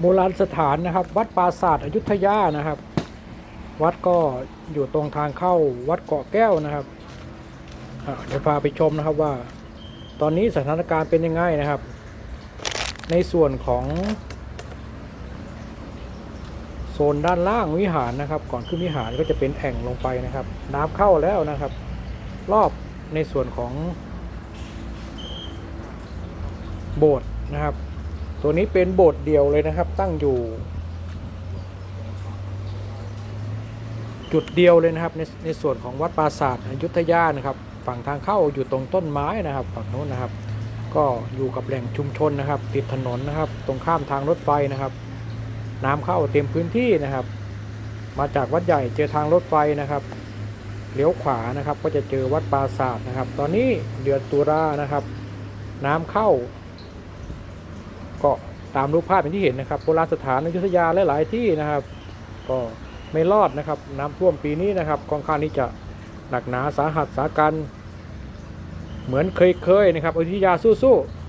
โบราณสถานนะครับ วัดปราสาทอยุธยานะครับ วัดก็อยู่ตรงทางเข้าวัดเกาะแก้วนะครับอะเดี๋ยวพาไปชมนะครับว่า ตอนนี้สถานการณ์เป็นยังไงนะครับ ในส่วนของ โซนด้านล่างวิหารนะครับ ก่อนขึ้นวิหารก็จะเป็นแอ่งลงไปนะครับ น้ำเข้าแล้วนะครับ รอบในส่วนของโบสถ์นะครับ ตัวนี้เป็นโบสถ์เดียวเลยนะครับ ตั้งอยู่ จุดเดียวเลยนะครับในในส่วนของวัดปราสาทอยุธยานะครับ ฝั่งทางเข้าอยู่ตรงต้นไม้นะครับ ฝั่งโน้นนะครับ ก็อยู่กับแหล่งชุมชนนะครับ ติดถนนนะครับ ตรงข้ามทางรถไฟนะครับ น้ำเข้าเต็มพื้นที่นะครับ มาจากวัดใหญ่เจอทางรถไฟนะครับเลี้ยวขวานะครับก็จะเจอวัดปราสาทนะครับ ตอนนี้เดือนตุลานะครับ น้ำเข้า ก็ตามรูปภาพอย่างที่เห็นนะครับโบราณสถานอยุธยาหลาย ๆ ที่นะครับ ก็ไม่รอดนะครับ น้ำท่วมปีนี้นะครับค่อนข้างที่จะหนักหนาสาหัสสากันเหมือนเคยๆนะครับอยุธยาสู้ๆ